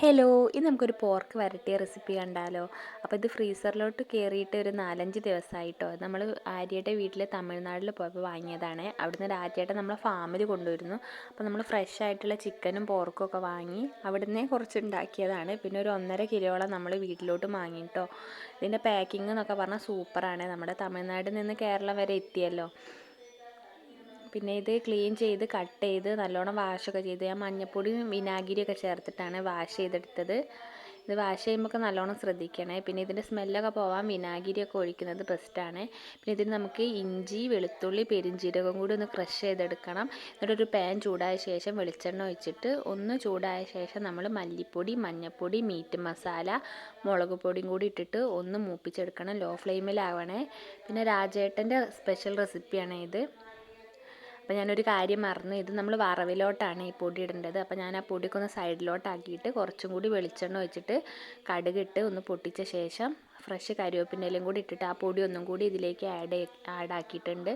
Hello ഇന്ന് നമുക്കൊരു pork വരട്ടിയ recipe കണ്ടാലോ? അപ്പോൾ ഇത് ഫ്രീസറിലോട്ട് കയറിയിട്ട് ഒരു നാലഞ്ച് ദിവസമായിട്ടോ നമ്മൾ ആര്യയുടെ വീട്ടിൽ തമിഴ്നാട്ടിൽ പോയപ്പോൾ വാങ്ങിയതാണ്. അവിടുന്ന് ഒരു ആര്യയുടെ നമ്മളെ ഫാമിൽ കൊണ്ടുവരുന്നു. അപ്പോൾ നമ്മൾ ഫ്രഷ് ആയിട്ടുള്ള ചിക്കനും പോർക്കും ഒക്കെ വാങ്ങി അവിടുന്ന് കുറച്ച് ഉണ്ടാക്കിയതാണ് പിന്നെ ഒരു ഒന്നര കിലോളം നമ്മൾ വീട്ടിലോട്ട് വാങ്ങിയിട്ടോ ഇതിന്റെ പാക്കിംഗ് എന്നൊക്കെ പറഞ്ഞാൽ സൂപ്പറാണ് നമ്മുടെ തമിഴ്നാട് നിന്ന് കേരളം വരെ എത്തിയല്ലോ. പിന്നെ ഇത് ക്ലീൻ ചെയ്ത് കട്ട് ചെയ്ത് നല്ലോണം വാഷൊക്കെ ചെയ്ത് ഞാൻ മഞ്ഞപ്പൊടിയും വിനാഗിരിയൊക്കെ ചേർത്തിട്ടാണ് വാഷ് ചെയ്തെടുത്തത്. ഇത് വാഷ് ചെയ്യുമ്പോൾ നല്ലോണം ശ്രദ്ധിക്കണേ. പിന്നെ ഇതിന്റെ സ്മെല്ലൊക്കെ പോവാൻ വിനാഗിരിയൊക്കെ ഒഴിക്കുന്നത് ബെസ്റ്റാണ് പിന്നെ ഇതിന് നമുക്ക് ഇഞ്ചി വെളുത്തുള്ളി പെരിഞ്ചീരകം കൂടി ഒന്ന് ക്രഷ് ചെയ്തെടുക്കണം. എന്നിട്ടൊരു പാൻ ചൂടായ ശേഷം വെളിച്ചെണ്ണ ഒഴിച്ചിട്ട് ഒന്ന് ചൂടായ ശേഷം നമ്മൾ മല്ലിപ്പൊടി മഞ്ഞൾപ്പൊടി മീറ്റ് മസാല മുളക് പൊടിയും കൂടി ഇട്ടിട്ട് ഒന്ന് മൂപ്പിച്ചെടുക്കണം. ലോ ഫ്ലെയിമിലാവണേ പിന്നെ രാജേട്ടന്റെ സ്പെഷ്യൽ റെസിപ്പിയാണ് ഇത്. അപ്പോൾ ഞാനൊരു കാര്യം മറന്നു. ഇത് നമ്മൾ വറവിലോട്ടാണ് ഈ പൊടി ഇടേണ്ടത്. അപ്പോൾ ഞാൻ ആ പൊടിയൊക്കെ ഒന്ന് സൈഡിലോട്ടാക്കിയിട്ട് കുറച്ചും കൂടി വെളിച്ചെണ്ണ ഒഴിച്ചിട്ട് കടുകിട്ട് ഒന്ന് പൊട്ടിച്ച ശേഷം ഫ്രഷ് കരിവേപ്പിന്റെലും കൂടി ഇട്ടിട്ട് ആ പൊടി ഒന്നും കൂടി ഇതിലേക്ക് ആഡ് ആഡ് ആക്കിയിട്ടുണ്ട്.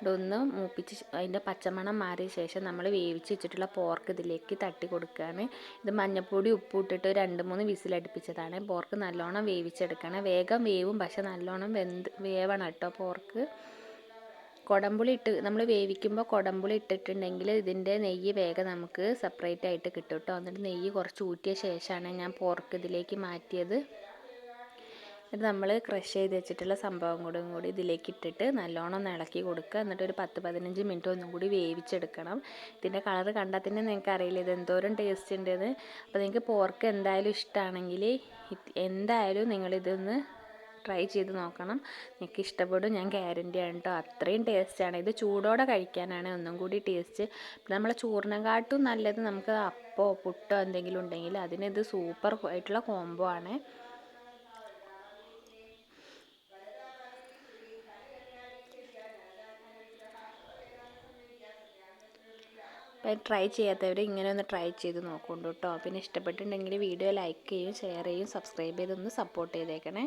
ഇതൊന്ന് മൂപ്പിച്ച് അതിന്റെ പച്ചമണം മാറിയ ശേഷം നമ്മൾ വേവിച്ച് വെച്ചിട്ടുള്ള പോർക്ക് ഇതിലേക്ക് തട്ടി കൊടുക്കുകയാണ് ഇത് മഞ്ഞൾപ്പൊടി ഉപ്പ് ഇട്ടിട്ട് രണ്ട് മൂന്ന് വിസിലടുപ്പിച്ചതാണ് പോർക്ക് നല്ലോണം വേവിച്ചെടുക്കണം. വേഗം വേവും പക്ഷെ നല്ലോണം വെന്ത് വേവണം കേട്ടോ പോർക്ക് കുടംപുളി ഇട്ട് നമ്മൾ വേവിക്കുമ്പോൾ കുടംപുളി ഇട്ടിട്ടുണ്ടെങ്കിൽ ഇതിന്റെ നെയ്യ് വേഗം നമുക്ക് സെപ്പറേറ്റ് ആയിട്ട് കിട്ടും കേട്ടോ എന്നിട്ട് നെയ്യ് കുറച്ച് ഊറ്റിയ ശേഷമാണ് ഞാൻ പോർക്ക് ഇതിലേക്ക് മാറ്റിയത്. ഇത് നമ്മൾ ക്രഷ് ചെയ്ത് വെച്ചിട്ടുള്ള സംഭവം കൂടെ കൂടി ഇതിലേക്ക് ഇട്ടിട്ട് നല്ലോണം ഒന്ന് ഇളക്കി കൊടുക്കുക. എന്നിട്ട് ഒരു പത്ത് പതിനഞ്ച് മിനിറ്റ് ഒന്നും കൂടി വേവിച്ചെടുക്കണം. ഇതിന്റെ കളർ കണ്ടാൽ തന്നെ നിങ്ങൾക്ക് അറിയില്ല ഇത് എന്തോരം ടേസ്റ്റ് ഉണ്ടെന്ന്. അപ്പോൾ നിങ്ങൾക്ക് പോർക്ക് എന്തായാലും ഇഷ്ടമാണെങ്കിൽ എന്തായാലും നിങ്ങളിതൊന്ന് ട്രൈ ചെയ്ത് നോക്കണം. നിങ്ങൾക്ക് ഇഷ്ടപ്പെടും. ഞാൻ ഗ്യാരന്റിയാണ് കേട്ടോ അത്രയും ടേസ്റ്റാണ് ഇത് ചൂടോടെ കഴിക്കാനാണ് ഒന്നും കൂടി ടേസ്റ്റ് നമ്മളെ ചോറിനെക്കാട്ടും നല്ലത് നമുക്ക് അപ്പോ പുട്ടോ എന്തെങ്കിലും ഉണ്ടെങ്കിൽ അതിനിത് സൂപ്പർ ആയിട്ടുള്ള കോംബോ ആണ്. ട്രൈ ചെയ്യാത്തവർ ഇങ്ങനെ ഒന്ന് ട്രൈ ചെയ്ത് നോക്കുന്നുണ്ട് കേട്ടോ പിന്നെ ഇഷ്ടപ്പെട്ടിട്ടുണ്ടെങ്കിൽ വീഡിയോ ലൈക്ക് ചെയ്യും ഷെയർ ചെയ്യും സബ്സ്ക്രൈബ് ചെയ്തൊന്ന് സപ്പോർട്ട് ചെയ്തേക്കണേ.